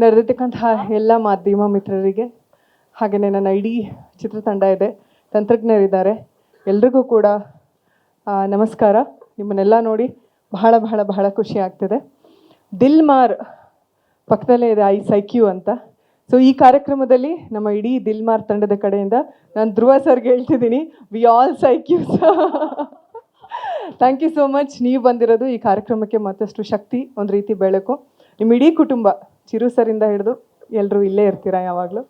ನೆರೆದಿರ್ತಕ್ಕಂತಹ ಎಲ್ಲ ಮಾಧ್ಯಮ ಮಿತ್ರರಿಗೆ ಹಾಗೆಯೇ ನನ್ನ ಇಡೀ ಚಿತ್ರತಂಡ ಇದೆ. ತಂತ್ರಜ್ಞರಿದ್ದಾರೆ. ಎಲ್ರಿಗೂ ಕೂಡ ನಮಸ್ಕಾರ. ನಿಮ್ಮನ್ನೆಲ್ಲ ನೋಡಿ ಬಹಳ ಬಹಳ ಬಹಳ ಖುಷಿ ಆಗ್ತಿದೆ. ದಿಲ್ ಮಾರ್ ಪಕ್ಕದಲ್ಲೇ ಇದೆ ಐ ಸೈಕ್ಯೂ ಅಂತ. ಸೊ ಈ ಕಾರ್ಯಕ್ರಮದಲ್ಲಿ ನಮ್ಮ ಇಡೀ ದಿಲ್ ಮಾರ್ ತಂಡದ ಕಡೆಯಿಂದ ನಾನು ಧ್ರುವ ಸರ್ಗೆ ಹೇಳ್ತಿದ್ದೀನಿ. ವಿ ಆಲ್ ಸೈಕ್ಯೂಸ್ ಥ್ಯಾಂಕ್ ಯು ಸೋ ಮಚ್ ನೀವು ಬಂದಿರೋದು ಈ ಕಾರ್ಯಕ್ರಮಕ್ಕೆ ಮತ್ತಷ್ಟು ಶಕ್ತಿ, ಒಂದು ರೀತಿ ಬೆಳಕು. ನಿಮ್ಮ ಇಡೀ ಕುಟುಂಬ ಚಿರು ಸರಿಂದ ಹಿಡಿದು ಎಲ್ಲರೂ ಇಲ್ಲೇ ಇರ್ತೀರಾ ಯಾವಾಗಲೂ?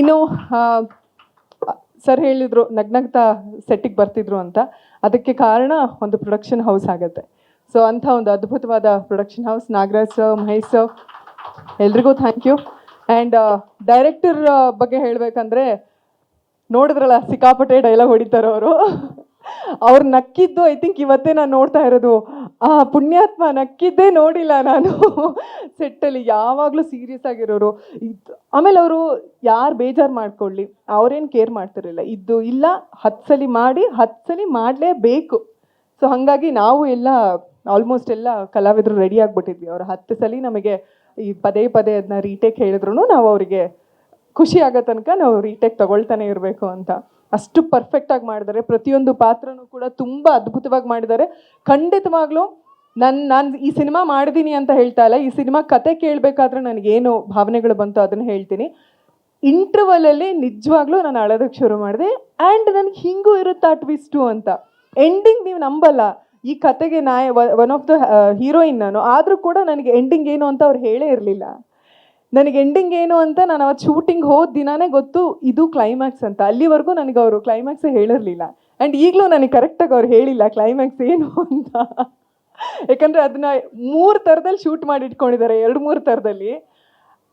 ಇನ್ನು ಸರ್ ಹೇಳಿದ್ರು, ನಗ್ನಗ್ತಾ ಸೆಟ್ಟಿಗೆ ಬರ್ತಿದ್ರು ಅಂತ. ಅದಕ್ಕೆ ಕಾರಣ ಒಂದು ಪ್ರೊಡಕ್ಷನ್ ಹೌಸ್ ಆಗುತ್ತೆ. ಸೊ ಅಂಥ ಒಂದು ಅದ್ಭುತವಾದ production house Nagaraj sir Mahesh sir ಎಲ್ರಿಗೂ ಥ್ಯಾಂಕ್ ಯು ಆ್ಯಂಡ್ ಡೈರೆಕ್ಟರ್ ಬಗ್ಗೆ ಹೇಳಬೇಕಂದ್ರೆ, ನೋಡಿದ್ರಲ್ಲ ಸಿಕ್ಕಾಪಟ್ಟೆ ಡೈಲಾಗ್ ಹೊಡಿತಾರೆ ಅವರು ಅವ್ರು ನಕ್ಕಿದ್ದು ಐ ಥಿಂಕ್ ಇವತ್ತೇ ನಾನು ನೋಡ್ತಾ ಇರೋದು. ಆ ಪುಣ್ಯಾತ್ಮ ನಕ್ಕಿದ್ದೇ ನೋಡಿಲ್ಲ ನಾನು. ಸೆಟ್ಟಲ್ಲಿ ಯಾವಾಗಲೂ ಸೀರಿಯಸ್ ಆಗಿರೋರು. ಇದು, ಆಮೇಲೆ ಅವರು ಯಾರು ಬೇಜಾರು ಮಾಡ್ಕೊಳ್ಳಿ, ಅವ್ರೇನು ಕೇರ್ ಮಾಡ್ತಿರಲಿಲ್ಲ. ಇದ್ದು ಇಲ್ಲ ಹತ್ತು ಸಲ ಮಾಡಿ ಹತ್ತು ಸಲ ಮಾಡಲೇಬೇಕು. ಸೊ ಹಾಗಾಗಿ ನಾವು ಎಲ್ಲ ಆಲ್ಮೋಸ್ಟ್ ಎಲ್ಲ ಕಲಾವಿದರು ರೆಡಿ ಆಗಿಬಿಟ್ಟಿದ್ವಿ. ಅವರು ಹತ್ತು ಸಲ ನಮಗೆ ಈ ಪದೇ ಪದೇ ಅದನ್ನ ರೀಟೇಕ್ ಹೇಳಿದ್ರು ನಾವು ಅವರಿಗೆ ಖುಷಿ ಆಗೋ ತನಕ ನಾವು ರೀಟೇಕ್ ತಗೊಳ್ತಾನೆ ಇರಬೇಕು ಅಂತ. ಅಷ್ಟು ಪರ್ಫೆಕ್ಟಾಗಿ ಮಾಡಿದ್ದಾರೆ. ಪ್ರತಿಯೊಂದು ಪಾತ್ರನೂ ಕೂಡ ತುಂಬ ಅದ್ಭುತವಾಗಿ ಮಾಡಿದ್ದಾರೆ. ಖಂಡಿತವಾಗ್ಲೂ ನನ್ನ ನಾನು ಈ ಸಿನಿಮಾ ಮಾಡಿದ್ದೀನಿ ಅಂತ ಹೇಳ್ತಾ ಇಲ್ಲ. ಈ ಸಿನಿಮಾ ಕತೆ ಕೇಳಬೇಕಾದ್ರೆ ನನಗೇನು ಭಾವನೆಗಳು ಬಂತು ಅದನ್ನು ಹೇಳ್ತೀನಿ. ಇಂಟರ್ವಲಲ್ಲಿ ನಿಜವಾಗ್ಲೂ ನಾನು ಅಳೋದಕ್ಕೆ ಶುರು ಮಾಡಿದೆ. ಆ್ಯಂಡ್ ನನಗೆ ಹಿಂಗೂ ಇರುತ್ತಾ ಟ್ವಿಸ್ಟು ಅಂತ. ಎಂಡಿಂಗ್ ನೀವು ನಂಬಲ್ಲ. ಈ ಕತೆಗೆ ನಾಯ ಒನ್ ಆಫ್ ದ ಹೀರೋಯಿನ್ ನಾನು. ಆದರೂ ಕೂಡ ನನಗೆ ಎಂಡಿಂಗ್ ಏನು ಅಂತ ಅವ್ರು ಹೇಳೇ ಇರಲಿಲ್ಲ. ನನಗೆ ಎಂಡಿಂಗ್ ಏನು ಅಂತ ನಾನು ಅವತ್ತು ಶೂಟಿಂಗ್ ಹೋದ ದಿನಾನೇ ಗೊತ್ತು, ಇದು ಕ್ಲೈಮ್ಯಾಕ್ಸ್ ಅಂತ. ಅಲ್ಲಿವರೆಗೂ ನನಗೆ ಅವರು ಕ್ಲೈಮ್ಯಾಕ್ಸೇ ಹೇಳಿರಲಿಲ್ಲ. ಆ್ಯಂಡ್ ಈಗಲೂ ನನಗೆ ಕರೆಕ್ಟಾಗಿ ಅವ್ರು ಹೇಳಿಲ್ಲ ಕ್ಲೈಮ್ಯಾಕ್ಸ್ ಏನು ಅಂತ. ಯಾಕಂದರೆ ಅದನ್ನ ಮೂರು ಥರದಲ್ಲಿ ಶೂಟ್ ಮಾಡಿ ಇಟ್ಕೊಂಡಿದ್ದಾರೆ, ಎರಡು ಮೂರು ಥರದಲ್ಲಿ.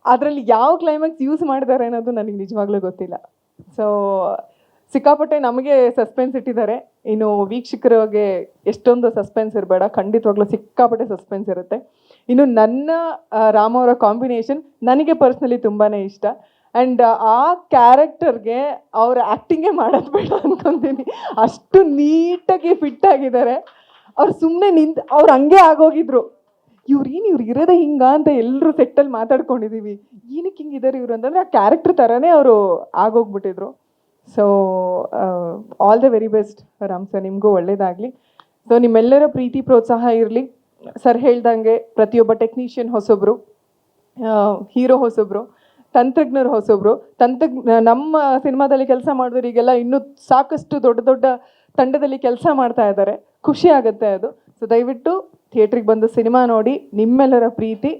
ಅದರಲ್ಲಿ ಯಾವ ಕ್ಲೈಮ್ಯಾಕ್ಸ್ ಯೂಸ್ ಮಾಡಿದ್ದಾರೆ ಅನ್ನೋದು ನನಗೆ ನಿಜವಾಗ್ಲೂ ಗೊತ್ತಿಲ್ಲ. ಸೊ ಸಿಕ್ಕಾಪಟ್ಟೆ ನಮಗೆ ಸಸ್ಪೆನ್ಸ್ ಇಟ್ಟಿದ್ದಾರೆ. ಇನ್ನು ವೀಕ್ಷಕರಿಗೆ ಎಷ್ಟೊಂದು ಸಸ್ಪೆನ್ಸ್ ಇರಬೇಡ. ಖಂಡಿತವಾಗ್ಲೂ ಸಿಕ್ಕಾಪಟ್ಟೆ ಸಸ್ಪೆನ್ಸ್ ಇರುತ್ತೆ. ಇನ್ನು ನನ್ನ ರಾಮ ಅವರ ಕಾಂಬಿನೇಷನ್ ನನಗೆ ಪರ್ಸ್ನಲಿ ತುಂಬಾ ಇಷ್ಟ. ಆ್ಯಂಡ್ ಆ ಕ್ಯಾರೆಕ್ಟರ್ಗೆ ಅವ್ರ ಆ್ಯಕ್ಟಿಂಗೇ ಮಾಡೋದು ಬೇಡ ಅನ್ಕೊತೀನಿ. ಅಷ್ಟು ನೀಟಾಗಿ ಫಿಟ್ ಆಗಿದ್ದಾರೆ. ಅವ್ರು ಸುಮ್ಮನೆ ನಿಂತ್, ಅವ್ರು ಹಂಗೆ ಆಗೋಗಿದ್ರು. ಇವ್ರು ಏನು ಇವ್ರು ಇರೋದೇ ಹಿಂಗ ಅಂತ ಎಲ್ಲರೂ ಸೆಟ್ಟಲ್ಲಿ ಮಾತಾಡ್ಕೊಂಡಿದ್ದೀವಿ ಏನಕ್ಕೆ ಹಿಂಗಿದ್ದಾರೆ ಇವರು ಅಂತಂದರೆ ಆ ಕ್ಯಾರೆಕ್ಟರ್ ಥರನೇ ಅವರು ಆಗೋಗ್ಬಿಟ್ಟಿದ್ರು. So all the very best Ram sir, ನಿಮಗೂ ಒಳ್ಳೇದಾಗಲಿ. ಸೊ ನಿಮ್ಮೆಲ್ಲರ ಪ್ರೀತಿ, ಪ್ರೋತ್ಸಾಹ ಇರಲಿ. ಸರ್ ಹೇಳ್ದಂಗೆ ಪ್ರತಿಯೊಬ್ಬ ಟೆಕ್ನಿಷಿಯನ್ ಹೊಸೊಬ್ರು ಹೀರೋ ಹೊಸೊಬ್ರು, ತಂತ್ರಜ್ಞರು ಹೊಸೊಬ್ರು, ತಂತ್ರಜ್ಞ, ನಮ್ಮ ಸಿನಿಮಾದಲ್ಲಿ ಕೆಲಸ ಮಾಡಿದವರಿಗೆಲ್ಲ ಇನ್ನೂ ಸಾಕಷ್ಟು ದೊಡ್ಡ ದೊಡ್ಡ ತಂಡದಲ್ಲಿ ಕೆಲಸ ಮಾಡ್ತಾ ಇದ್ದಾರೆ. ಖುಷಿ ಆಗುತ್ತೆ ಅದು. ಸೊ ದಯವಿಟ್ಟು ಥಿಯೇಟ್ರಿಗೆ ಬಂದು ಸಿನಿಮಾ ನೋಡಿ, ನಿಮ್ಮೆಲ್ಲರ ಪ್ರೀತಿ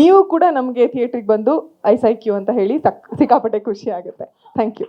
ನೀವು ಕೂಡ ನಮಗೆ ಥಿಯೇಟ್ರಿಗೆ ಬಂದು ಐ ಸೈ ಕ್ಯೂ ಅಂತ ಹೇಳಿ ಸಕ್ ಸಿಕ್ಕಾಪಟ್ಟೆ ಖುಷಿ ಆಗುತ್ತೆ. Thank you